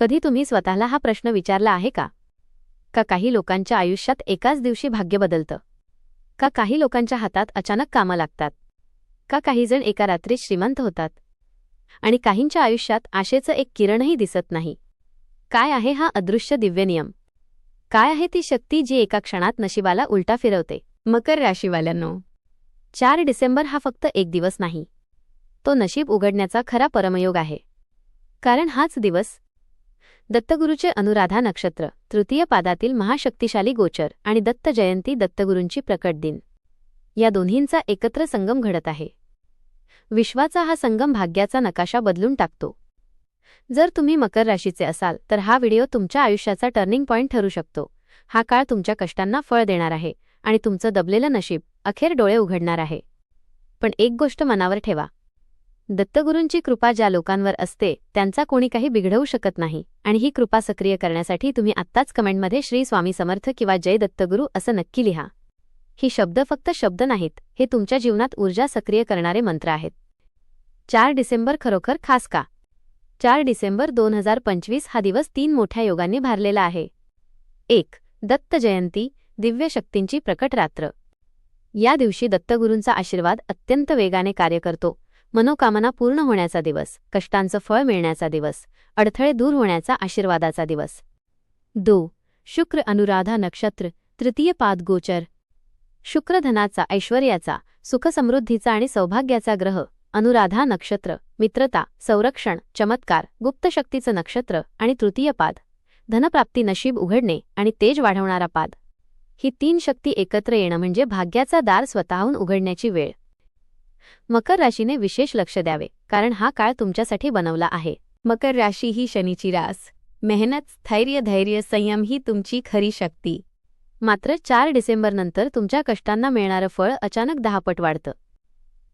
कधी तुम्ही स्वतःला हा प्रश्न विचारला आहे का? का काही लोकांच्या आयुष्यात एकाच दिवशी भाग्य बदलतं? का काही लोकांच्या हातात अचानक कामं लागतात? का काहीजण एका रात्रीत श्रीमंत होतात? आणि काहींच्या आयुष्यात आशेचं एक किरणही दिसत नाही. काय आहे हा अदृश्य दिव्य नियम? काय आहे ती शक्ती जी एका क्षणात नशिबाला उलटा फिरवते? मकर राशीवाल्यांनो चार डिसेंबर हा फक्त एक दिवस नाही. तो नशीब उघडण्याचा खरा परमयोग आहे. कारण हाच दिवस दत्तगुरूचे अनुराधा नक्षत्र तृतीय पादातील महाशक्तिशाली गोचर आणि दत्त जयंती दत्तगुरूंची प्रकट दिन. या दोन्हींचा एकत्र संगम घडत आहे. विश्वाचा हा संगम भाग्याचा नकाशा बदलून टाकतो. जर तुम्ही मकर राशीचे असाल तर हा व्हिडिओ तुमच्या आयुष्याचा टर्निंग पॉइंट ठरू शकतो. हा काळ तुमच्या कष्टांना फळ देणार आहे आणि तुमचं दबलेलं नशीब अखेर डोळे उघडणार आहे. पण एक गोष्ट मनावर ठेवा दत्तगुरूंची कृपा ज्या लोकांवर असते त्यांचा कोणी काही बिघडवू शकत नाही. आणि ही कृपा सक्रिय करण्यासाठी तुम्ही आत्ताच कमेंटमध्ये श्री स्वामी समर्थ किंवा जय दत्तगुरू असं नक्की लिहा. ही शब्द फक्त शब्द नाहीत हे तुमच्या जीवनात ऊर्जा सक्रिय करणारे मंत्र आहेत. चार डिसेंबर खरोखर खास का? चार डिसेंबर दोन हजार पंचवीस हा दिवस तीन मोठ्या योगांनी भारलेला आहे. एक दत्त जयंती दिव्य शक्तींची प्रकट रात्र. या दिवशी दत्तगुरूंचा आशीर्वाद अत्यंत वेगाने कार्य करतो. मनोकामना पूर्ण होण्याचा दिवस कष्टांचं फळ मिळण्याचा दिवस अडथळे दूर होण्याचा आशीर्वादाचा दिवस. दो शुक्र अनुराधा नक्षत्र तृतीय पाद गोचर. शुक्रधनाचा ऐश्वर्याचा सुखसमृद्धीचा आणि सौभाग्याचा ग्रह. अनुराधा नक्षत्र मित्रता संरक्षण चमत्कार गुप्तशक्तीचं नक्षत्र आणि तृतीय पाद. धनप्राप्ती नशीब उघडणे आणि तेज वाढवणारा पाद. ही तीन शक्ती एकत्र येणं म्हणजे भाग्याचा दार स्वतःहून उघडण्याची वेळ. मकर राशीने विशेष लक्ष द्यावे कारण हा काळ तुमच्यासाठी बनवला आहे. मकर राशी ही शनीची रास. मेहनत स्थैर्य धैर्य संयम ही तुमची खरी शक्ती. मात्र चार डिसेंबरनंतर तुमच्या कष्टांना मिळणारं फळ अचानक दहापट वाढतं.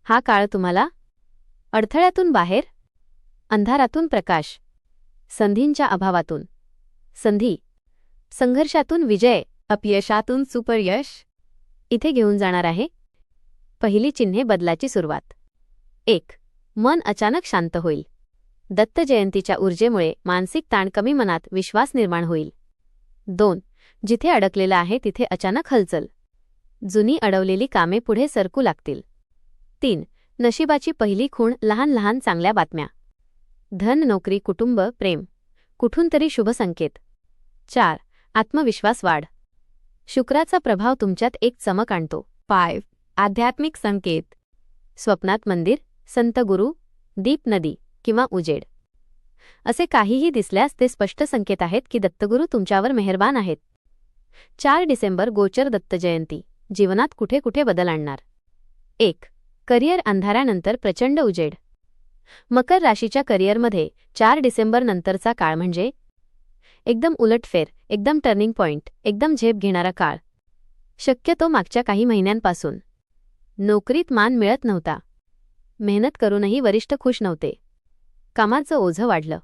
हा काळ तुम्हाला अडथळ्यातून बाहेर अंधारातून प्रकाश संधींच्या अभावातून संधी संघर्षातून विजय अपयशातून सुपरयश इथे घेऊन जाणार आहे. पहिली चिन्हे बदलाची सुरुवात. एक मन अचानक शांत होईल. दत्त जयंतीच्या ऊर्जेमुळे मानसिक ताण कमी मनात विश्वास निर्माण होईल. दोन जिथे अडकलेलं आहे तिथे अचानक हलचल. जुनी अडवलेली कामे पुढे सरकू लागतील. तीन नशिबाची पहिली खूण लहान लहान चांगल्या बातम्या. धन नोकरी कुटुंब प्रेम. कुठून तरी शुभसंकेत चार आत्मविश्वास वाढ. शुक्राचा प्रभाव तुमच्यात एक चमक आणतो. फायव्ह आध्यात्मिक संकेत. स्वप्नात मंदिर संत गुरु दीप नदी किंवा उजेड. असे काहीही दिसल्यास ते स्पष्ट संकेत आहेत की दत्तगुरू तुमच्यावर मेहरबान आहेत. चार डिसेंबर गोचर दत्त जयंती जीवनात कुठे कुठे बदल आणणार? एक करिअर अंधारानंतर प्रचंड उजेड. मकर राशीच्या करिअरमध्ये चार डिसेंबर नंतरचा काळ म्हणजे? एकदम उलटफेर एकदम टर्निंग पॉइंट एकदम झेप घेणारा काळ. शक्यतो मागच्या काही महिन्यांपासून. नोकरीत मान मिळत नव्हता. मेहनत करूनही वरिष्ठ खुश नव्हते. कामाचं ओझं वाढलं.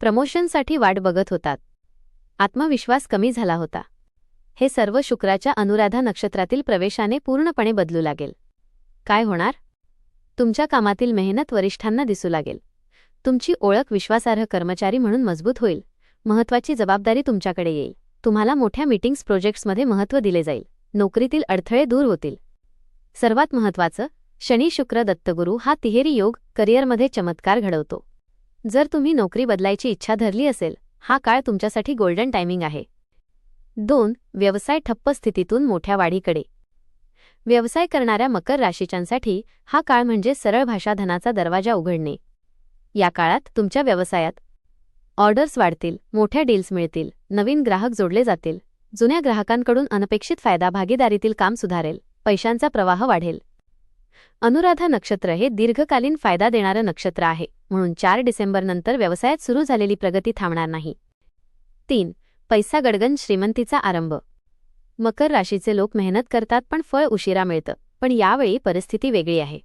प्रमोशनसाठी वाट बघत होतात. आत्मविश्वास कमी झाला होता. हे सर्व शुक्राच्या अनुराधा नक्षत्रातील प्रवेशाने पूर्णपणे बदलू लागेल. काय होणार? तुमच्या कामातील मेहनत वरिष्ठांना दिसू लागेल. तुमची ओळख विश्वासार्ह कर्मचारी म्हणून मजबूत होईल. महत्वाची जबाबदारी तुमच्याकडे येईल. तुम्हाला मोठ्या मीटिंग्स प्रोजेक्ट्समध्ये महत्त्व दिले जाईल. नोकरीतील अडथळे दूर होतील. सर्वात महत्त्वाचं शनी शुक्र दत्तगुरू हा तिहेरी योग करिअरमध्ये चमत्कार घडवतो. जर तुम्ही नोकरी बदलायची इच्छा धरली असेल हा काळ तुमच्यासाठी गोल्डन टायमिंग आहे. दोन व्यवसाय ठप्प स्थितीतून मोठ्या वाढीकडे. व्यवसाय करणाऱ्या मकर राशीच्यांसाठी हा काळ म्हणजे सरळ भाषा धनाचा दरवाजा उघडणे. या काळात तुमच्या व्यवसायात ऑर्डर्स वाढतील मोठ्या डील्स मिळतील नवीन ग्राहक जोडले जातील जुन्या ग्राहकांकडून अनपेक्षित फायदा भागीदारीतील काम सुधारेल. पैशांचा प्रवाह वाढेल. अनुराधा नक्षत्र हे दीर्घकालीन फायदा देणारं नक्षत्र आहे म्हणून चार डिसेंबरनंतर व्यवसायात सुरू झालेली प्रगती थांबणार नाही. तीन पैसा गडगन श्रीमंतीचा आरंभ. मकर राशीचे लोक मेहनत करतात पण फळ उशिरा मिळतं पण यावेळी परिस्थिती वेगळी आहे.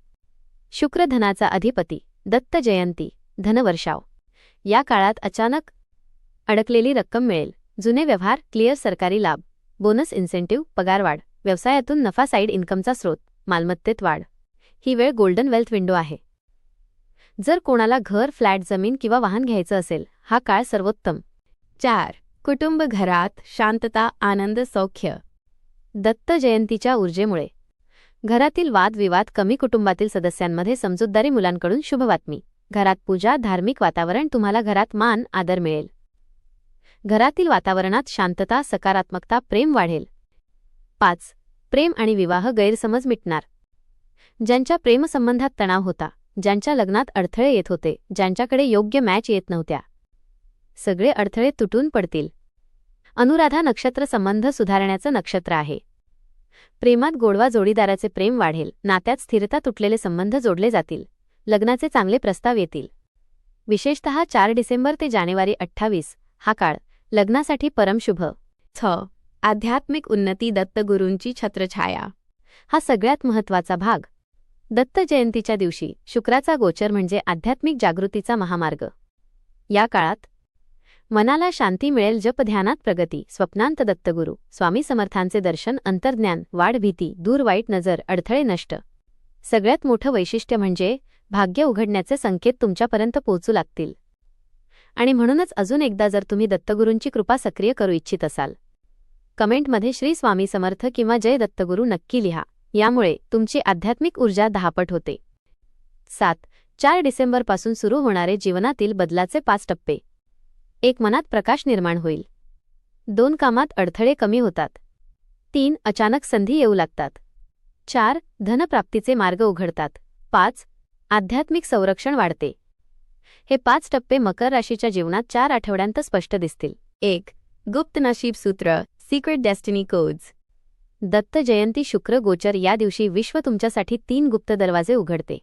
शुक्र धनाचा अधिपती दत्त जयंती धनवर्षाव. या काळात अचानक अडकलेली रक्कम मिळेल. जुने व्यवहार क्लिअर सरकारी लाभ. बोनस इन्सेंटिव्ह पगारवाढ. व्यवसायातून नफा साईड इन्कमचा स्रोत मालमत्तेत वाढ. ही वेळ गोल्डन वेल्थ विंडो आहे. जर कोणाला घर फ्लॅट जमीन किंवा वाहन घ्यायचं असेल हा काळ सर्वोत्तम. चार. कुटुंब घरात शांतता आनंद सौख्य. दत्त जयंतीच्या ऊर्जेमुळे. घरातील वादविवाद कमी कुटुंबातील सदस्यांमध्ये समजूतदारी मुलांकडून शुभ बातमी घरात पूजा धार्मिक वातावरण तुम्हाला घरात मान आदर मिळेल. घरातील वातावरणात शांतता सकारात्मकता प्रेम वाढेल. पाच. प्रेम आणि विवाह गैरसमज मिटणार. ज्यांच्या प्रेमसंबंधात तणाव होता ज्यांच्या लग्नात अडथळे येत होते ज्यांच्याकडे योग्य मॅच येत नव्हत्या. सगळे अडथळे तुटून पडतील. अनुराधा नक्षत्र संबंध सुधारण्याचं नक्षत्र आहे. प्रेमात गोडवा जोडीदाराचे प्रेम वाढेल नात्यात स्थिरता तुटलेले संबंध जोडले जातील लग्नाचे चांगले प्रस्ताव येतील. विशेषतः चार डिसेंबर ते जानेवारी अठ्ठावीस हा काळ. लग्नासाठी परमशुभ छ आध्यात्मिक उन्नती दत्तगुरूंची छत्रछाया. हा सगळ्यात महत्त्वाचा भाग. दत्त जयंतीच्या दिवशी शुक्राचा गोचर म्हणजे आध्यात्मिक जागृतीचा महामार्ग. या काळात मनाला शांती मिळेल जप ध्यानात प्रगती स्वप्नांत दत्तगुरू स्वामी समर्थांचे दर्शन अंतर्ज्ञान वाढ भीती दूर वाईट नजर अडथळे नष्ट. सगळ्यात मोठं वैशिष्ट्य म्हणजे भाग्य उघडण्याचे संकेत तुमच्यापर्यंत पोहोचू लागतील. आणि म्हणूनच अजून एकदा जर तुम्ही दत्तगुरूंची कृपा सक्रिय करू इच्छित असाल कमेंटमध्ये श्री स्वामी समर्थ किंवा जय दत्तगुरू नक्की लिहा. यामुळे तुमची आध्यात्मिक ऊर्जा दहापट होते. सात. चार डिसेंबरपासून सुरू होणारे जीवनातील बदलाचे पाच टप्पे. एक मनात प्रकाश निर्माण होईल. दोन कामात अडथळे कमी होतात. तीन अचानक संधी येऊ लागतात. चार धनप्राप्तीचे मार्ग उघडतात. पाच आध्यात्मिक संरक्षण वाढते. हे पाच टप्पे मकर राशीच्या जीवनात चार आठवड्यांत स्पष्ट दिसतील. एक गुप्त नशीब सूत्र secret destiny codes Datta Jayanti शुक्र गोचर या दिवशी विश्व तुमच्यासाठी तीन गुप्त दरवाजे उघडते.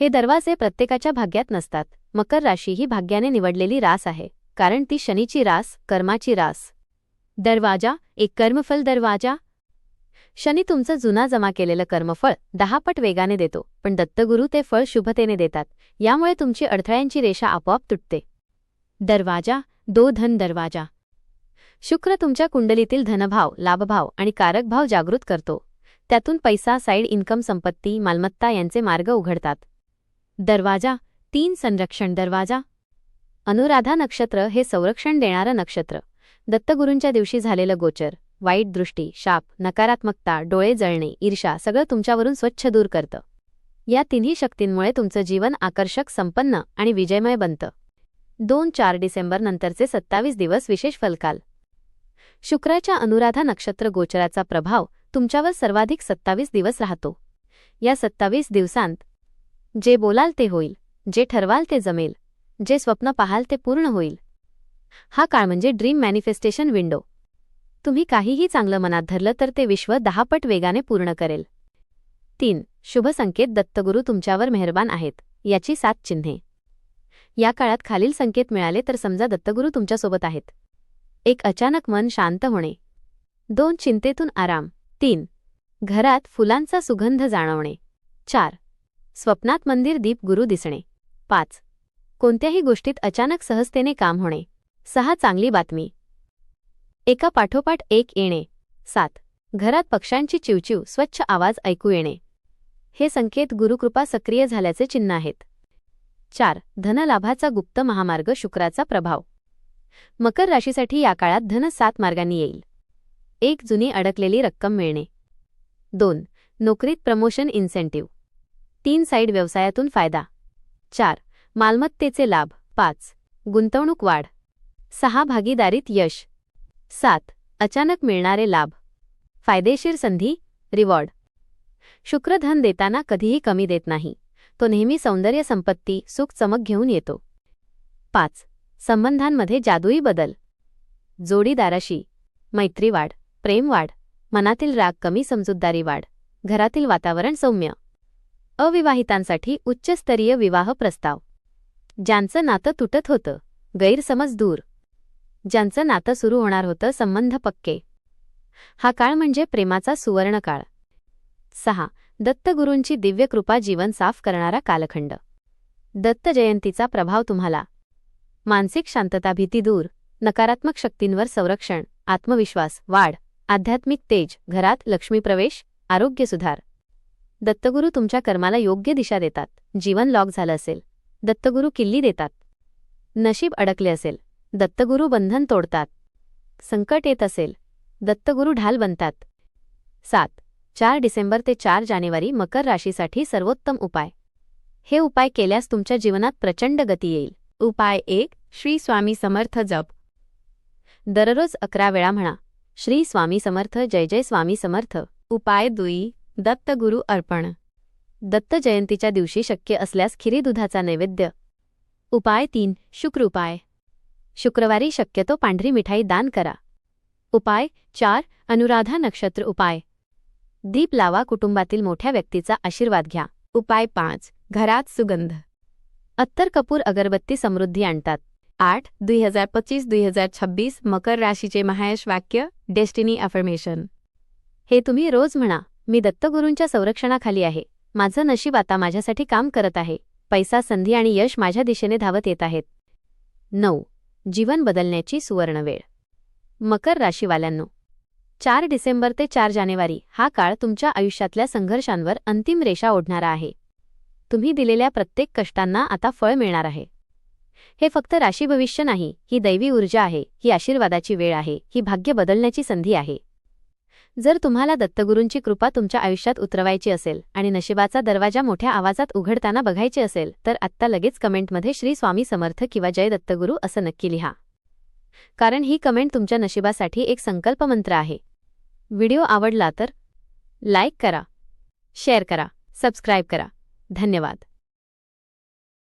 हे दरवाजे प्रत्येकाच्या भाग्यात नसतात. मकर राशी ही भाग्याने निवडलेली रास आहे कारण ती शनीची रास कर्माची रास. दरवाजा एक कर्मफल दरवाजा. शनी तुमचं जुना जमा केलेलं कर्मफळ दहापट वेगाने देतो पण दत्तगुरू ते फळ शुभतेने देतात यामुळे तुमची अडथळ्यांची रेषा आपोआप तुटते. दरवाजा दो धन दरवाजा. शुक्र तुमच्या कुंडलीतील धनभाव लाभभाव आणि कारकभाव जागृत करतो. त्यातून पैसा साईड इन्कम संपत्ती मालमत्ता यांचे मार्ग उघडतात. दरवाजा तीन संरक्षण दरवाजा. अनुराधा नक्षत्र हे संरक्षण देणारं नक्षत्र. दत्तगुरूंच्या दिवशी झालेलं गोचर. वाईट दृष्टी शाप नकारात्मकता डोळे जळणे ईर्षा सगळं तुमच्यावरून स्वच्छ दूर करतं. या तिन्ही शक्तींमुळे तुमचं जीवन आकर्षक संपन्न आणि विजयमय बनतं. दोन चार डिसेंबर नंतरचे सत्तावीस दिवस विशेष फलकाल. शुक्राच्या अनुराधा नक्षत्र गोचराचा प्रभाव तुमच्यावर सर्वाधिक सत्तावीस दिवस राहतो. या सत्तावीस दिवसांत जे बोलाल ते होईल जे ठरवाल ते जमेल जे स्वप्न पाहाल ते पूर्ण होईल. हा काळ म्हणजे ड्रीम मॅनिफेस्टेशन विंडो तुम्ही काहीही चांगलं मनात धरलं तर ते विश्व दहापट वेगाने पूर्ण करेल. तीन शुभ संकेत दत्तगुरू तुमच्यावर मेहरबान आहेत याची सात चिन्हे. या काळात खालील संकेत मिळाले तर समजा दत्तगुरू तुमच्यासोबत आहेत. एक अचानक मन शांत होणे. दोन चिंतेतून आराम. तीन घरात फुलांचा सुगंध जाणवणे. चार स्वप्नात मंदिर दीप गुरु दिसणे. पाच कोणत्याही गोष्टीत अचानक सहजतेने काम होणे. सहा चांगली बातमी. एका पाठोपाठ एक येणे. सात घरात पक्ष्यांची चिवचिव स्वच्छ आवाज ऐकू येणे. हे संकेत गुरुकृपा सक्रिय झाल्याचे चिन्ह आहेत. चार धनलाभाचा गुप्त महामार्ग शुक्राचा प्रभाव. मकर राशीसाठी या काळात धन सात मार्गांनी येईल. एक जुनी अडकलेली रक्कम मिळणे. दोन नोकरीत प्रमोशन इन्सेंटिव्ह तीन साईड व्यवसायातून फायदा. चार मालमत्तेचे लाभ. पाच गुंतवणूक वाढ. सहा भागीदारीत यश. सात अचानक मिळणारे लाभ. फायदेशीर संधी रिवॉर्ड शुक्र धन देताना कधीही कमी देत नाही. तो नेहमी सौंदर्य संपत्ती सुख चमक घेऊन येतो. पाच संबंधांमध्ये जादुई बदल. जोडीदाराशी. मैत्री वाढ प्रेम वाढ मनातील राग कमी समजूतदारी वाढ घरातील वातावरण सौम्य. अविवाहितांसाठी उच्चस्तरीय विवाह प्रस्ताव. ज्यांचं नातं तुटत होतं. गैरसमज दूर. ज्यांचं नातं सुरू होणार होतं संबंध पक्के. हा काळ म्हणजे प्रेमाचा सुवर्णकाळ सहा. दत्तगुरूंची दिव्यकृपा जीवन साफ करणारा कालखंड. दत्त जयंतीचा प्रभाव तुम्हाला. मानसिक शांतता भीती दूर नकारात्मक शक्तींवर संरक्षण आत्मविश्वास वाढ आध्यात्मिक तेज घरात लक्ष्मीप्रवेश आरोग्य सुधार. दत्तगुरू तुमच्या कर्माला योग्य दिशा देतात जीवन लॉक झालं असेल. दत्तगुरू किल्ली देतात. नशीब अडकले असेल. दत्तगुरू बंधन तोडतात. संकट येत असेल. दत्तगुरू ढाल बनतात. सात चार डिसेंबर ते चार जानेवारी मकर राशीसाठी सर्वोत्तम उपाय. हे उपाय केल्यास तुमच्या जीवनात प्रचंड गती येईल. उपाय एक श्री स्वामी समर्थ जप. दररोज अकरा वेळा म्हणा श्री स्वामी समर्थ जय जय स्वामी समर्थ. उपाय दुई दत्तगुरु अर्पण. दत्त जयंतीच्या दिवशी शक्य असल्यास खिरी दुधाचा नैवेद्य. उपाय तीन शुक्र उपाय. शुक्रवारी शक्यतो पांढरी मिठाई दान करा. उपाय चार अनुराधा नक्षत्र उपाय. दीप लावा कुटुंबातील मोठ्या व्यक्तीचा आशीर्वाद घ्या. उपाय पाच घरात सुगंध. अत्तर कपूर अगरबत्ती समृद्धी आणतात. आठ दुई हजार पच्चीस दुई हजार छब्बीस मकर राशीचे महायश वाक्य डेस्टिनी अफर्मेशन हे तुम्ही रोज म्हणा मी दत्तगुरूंच्या संरक्षणाखाली आहे. माझं नशीब आता माझ्यासाठी काम करत आहे. पैसा संधी आणि यश माझ्या दिशेने धावत येत आहेत. नऊ. जीवन बदलण्याची सुवर्णवेळ मकर राशीवाल्यांनो चार डिसेंबर ते चार जानेवारी हा काळ तुमच्या आयुष्यातल्या संघर्षांवर अंतिम रेषा ओढणारा आहे. तुम्ही दिलेल्या प्रत्येक कष्टांना आता फळ मिळणार आहे. हे फक्त राशी भविष्य नाही ही दैवी ऊर्जा आहे ही आशीर्वादाची वेळ आहे ही भाग्य बदलण्याची संधी आहे. जर तुम्हाला दत्तगुरूंची कृपा तुमच्या आयुष्यात उतरवायची असेल आणि नशिबाचा दरवाजा मोठ्या आवाजात उघडताना बघायचे असेल तर आत्ता लगेच कमेंटमध्ये श्री स्वामी समर्थ किंवा जय दत्तगुरू असं नक्की लिहा. कारण ही कमेंट तुमच्या नशिबासाठी एक संकल्प मंत्र आहे. व्हिडिओ आवडला तर लाईक करा शेअर करा सबस्क्राईब करा. धन्यवाद.